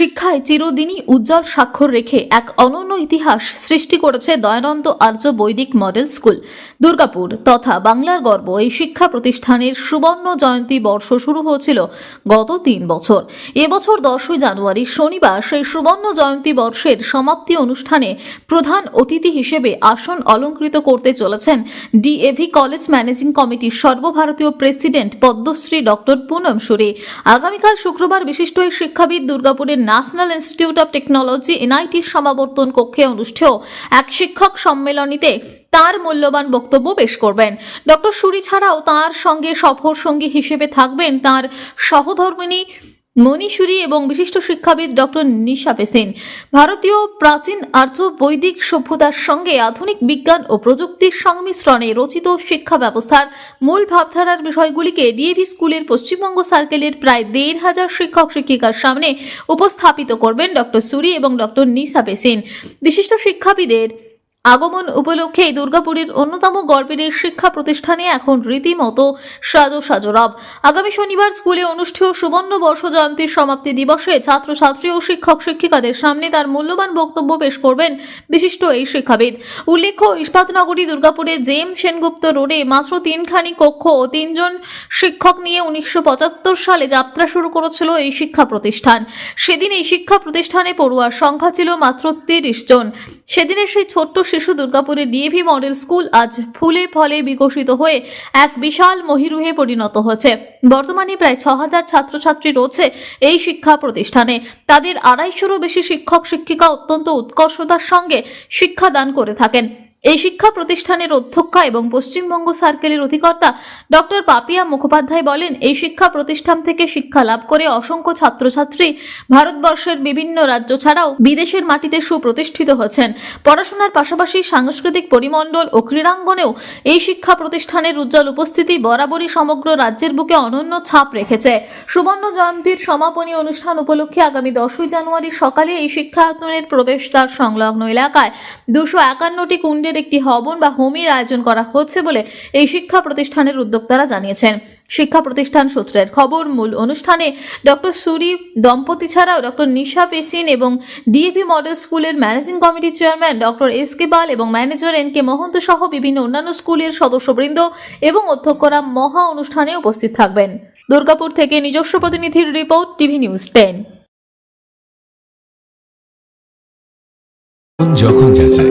শিক্ষায় চিরদিনই উজ্জ্বল স্বাক্ষর রেখে এক অনন্য ইতিহাস সৃষ্টি করেছে দয়ানন্দ আর্য বৈদিক মডেল স্কুল। দুর্গাপুর তথা বাংলার গর্ব এই শিক্ষা প্রতিষ্ঠানের সুবর্ণ জয়ন্তী বর্ষ শুরু হয়েছিল গত তিন বছর। এবছর দশই জানুয়ারি শনিবার সেই সুবর্ণ জয়ন্তী বর্ষের সমাপ্তি অনুষ্ঠানে প্রধান অতিথি হিসেবে আসন অলঙ্কৃত করতে চলেছেন ডিএভি কলেজ ম্যানেজিং কমিটির সর্বভারতীয় প্রেসিডেন্ট পদ্মশ্রী ডক্টর পুনম সুরে। আগামীকাল শুক্রবার বিশিষ্ট এই শিক্ষাবিদ দুর্গাপুরের ন্যাশনাল ইনস্টিটিউট অব টেকনোলজি এনআইটির সমাবর্তন কক্ষে অনুষ্ঠেয় এক শিক্ষক সম্মেলনীতে তার মূল্যবান বক্তব্য পেশ করবেন। ডক্টর সুরি ছাড়াও তার সঙ্গে সফর সঙ্গী হিসেবে থাকবেন তার সহধর্মিনী মণিশুরি এবং বিশিষ্ট শিক্ষাবিদ ডক্টর নিশা পেসেন। ভারতীয় প্রাচীন আর্য বৈদিক সভ্যতার সঙ্গে আধুনিক বিজ্ঞান ও প্রযুক্তির সংমিশ্রণে রচিত শিক্ষা ব্যবস্থার মূল ভাবধারার বিষয়গুলিকে ডিএভি স্কুলের পশ্চিমবঙ্গ সার্কেলের প্রায় দেড় হাজার শিক্ষক শিক্ষিকার সামনে উপস্থাপিত করবেন ডক্টর সুরি এবং ডক্টর নিশা পেসেন। বিশিষ্ট শিক্ষাবিদের আগমন উপলক্ষে দুর্গাপুরের অন্যতম গর্বের শিক্ষা প্রতিষ্ঠানে এখন রীতিমতো সাজো সাজো রব আগামী শনিবার স্কুলে অনুষ্ঠেয় সুবর্ণ বর্ষ জয়ন্তীর সমাপ্তি দিবসে ছাত্রছাত্রী ও শিক্ষক শিক্ষিকাদের সামনে তার মূল্যবান বক্তব্য পেশ করবেন বিশিষ্ট এই শিক্ষাবিদ। উল্লেখ্য, ইস্পাতনগরী দুর্গাপুরে জেম সেনগুপ্ত রোডে মাত্র তিনখানি কক্ষ ও তিনজন শিক্ষক নিয়ে উনিশশো পঁচাত্তর সালে যাত্রা শুরু করেছিল এই শিক্ষা প্রতিষ্ঠান। সেদিন এই শিক্ষা প্রতিষ্ঠানে পড়ুয়ার সংখ্যা ছিল মাত্র তিরিশ জন। সেদিনের সেই ছোট্ট শিশু দুর্গাপুরের ডিএভি মডেল স্কুল আজ ফুলে ফলে বিকশিত হয়ে এক বিশাল মহিরুহে পরিণত হয়েছে বর্তমানে প্রায় ছ হাজার ছাত্রছাত্রী রয়েছে এই শিক্ষা প্রতিষ্ঠানে। তাদের আড়াইশোরও বেশি শিক্ষক শিক্ষিকা অত্যন্ত উৎকর্ষতার সঙ্গে শিক্ষাদান করে থাকেন। এই শিক্ষা প্রতিষ্ঠানের অধ্যক্ষা এবং পশ্চিমবঙ্গ সার্কেলের অধিকর্তা ডক্টর পাপিয়া মুখোপাধ্যায় বলেন, এই শিক্ষা প্রতিষ্ঠান থেকে শিক্ষা লাভ করে অসংখ্য ছাত্রছাত্রী ভারতবর্ষের বিভিন্ন রাজ্য ছাড়াও বিদেশের মাটিতে সুপ্রতিষ্ঠিত হয়েছেন পড়াশোনার পাশাপাশি সাংস্কৃতিক পরিমণ্ডল ও ক্রীড়াঙ্গনেও এই শিক্ষা প্রতিষ্ঠানের উজ্জ্বল উপস্থিতি বরাবরই সমগ্র রাজ্যের বুকে অনন্য ছাপ রেখেছে। সুবর্ণ জয়ন্তীর সমাপনী অনুষ্ঠান উপলক্ষে আগামী দশই জানুয়ারি সকালে এই শিক্ষায়তনের প্রবেশদ্বার সংলগ্ন এলাকায় দুশো একান্নটি কুণ্ডের একটি হবন বা হোমির আয়োজন করা হচ্ছে বলে এই শিক্ষা প্রতিষ্ঠানের উদ্যোক্তারা জানিয়েছেন। শিক্ষা প্রতিষ্ঠান সূত্রের খবর, মূল অনুষ্ঠানে ডক্টর সুরি দম্পতি ছাড়াও ডক্টর নিশা পেসিন এবং ডিএপি মডেল স্কুলের ম্যানেজিং কমিটির chairman doctor S K Pal এবং ম্যানেজার এন কে মহন্ত সহ বিভিন্ন অন্যান্য স্কুলের সদস্যবৃন্দ এবং অধ্যক্ষরা মহা অনুষ্ঠানে উপস্থিত থাকবেন। দুর্গাপুর থেকে নিজস্ব প্রতিনিধির রিপোর্ট, টিভি নিউজ টেন। যখন যাচাই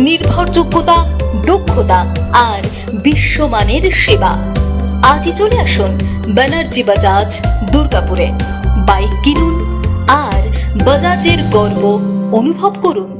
নির্ভরযোগ্যতা, দক্ষতা আর বিশ্বমানের সেবা। আজই চলে আসুন ব্যানার্জি বাজাজ দুর্গাপুরে। বাইক কিনুন আর বাজাজের গর্ব অনুভব করুন।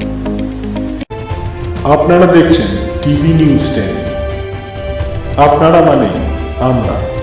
আপনারা দেখছেন টিভি নিউজ টেন। আপনারা মানে আমরা।